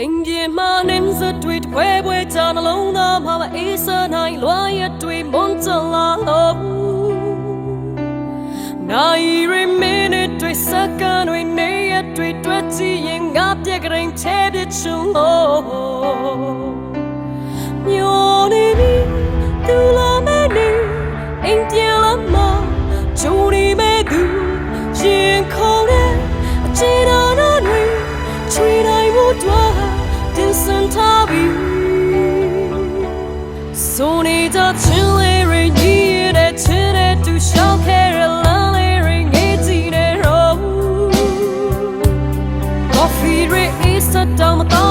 အင်ဂျင်မာနင်းစတွေ့ခွဲပွဲချနှလုံးသားမှာအေးစနိုင်လွာရတွေ့မွန်ချလာလို့နိုင်ရီမင်းနဲ့တွေ့စကန်ဝင်နေရတွေ့တွေ့ချင်ငါပြက်ကရင်ချဲတဲ့ချုံလို့ don't